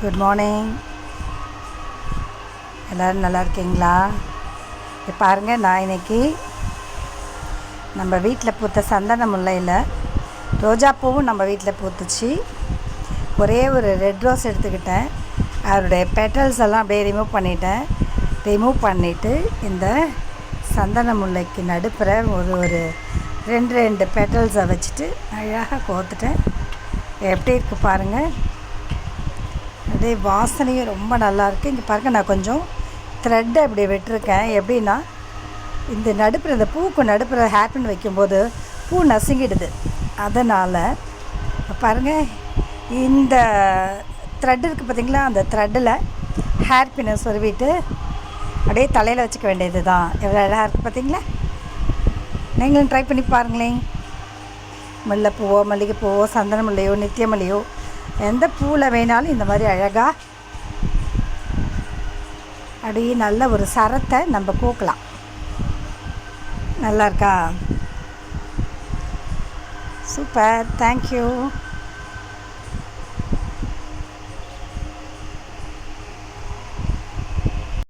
Good morning எல்லோரும் நல்லா இருக்கீங்களா? இப்போ பாருங்கள் நான் இன்னைக்கு நம்ம வீட்டில் பூத்த சந்தன முல்லையில் ரோஜாப்பூவும் நம்ம வீட்டில் பூத்துச்சு. ஒரே ஒரு ரெட் ரோஸ் எடுத்துக்கிட்டேன். அதனுடைய பெட்டல்ஸ் எல்லாம் அப்படியே ரிமூவ் பண்ணிட்டேன். ரிமூவ் பண்ணிவிட்டு இந்த சந்தன முல்லைக்கு நடுப்புற ஒரு ஒரு ரெண்டு ரெண்டு பெட்டல்ஸை வச்சுட்டு அழகாக கோத்துட்டேன். எப்படி இருக்குது பாருங்கள் அதே வாசனையும் ரொம்ப நல்லாயிருக்கு. இங்கே பாருங்கள் நான் கொஞ்சம் த்ரெட்டை இப்படி விட்டுருக்கேன். எப்படின்னா இந்த நடுப்புற இந்த பூக்கு நடுப்புற ஹேப்பின் வைக்கும்போது பூ நசுங்கிடுது. அதனால் பாருங்கள் இந்த த்ரெட் இருக்குது பார்த்திங்களா? அந்த த்ரெட்டில் ஹேர் பின்னை சொருவிட்டு அப்படியே தலையில் வச்சுக்க வேண்டியது தான் எவ்வளோ அழகாக இருக்குது பார்த்தீங்களா? நீங்களும் ட்ரை பண்ணி பாருங்களேன். முல்லைப்பூவோ மல்லிகைப்பூவோ சந்தன முல்லையோ நித்திய மல்லியோ எந்த பூவில் வேணாலும் இந்த மாதிரி அழகாக அப்படியே நல்ல ஒரு சரத்தை நம்ம கோக்கலாம். நல்லா இருக்கா? சூப்பர். தேங்க்யூ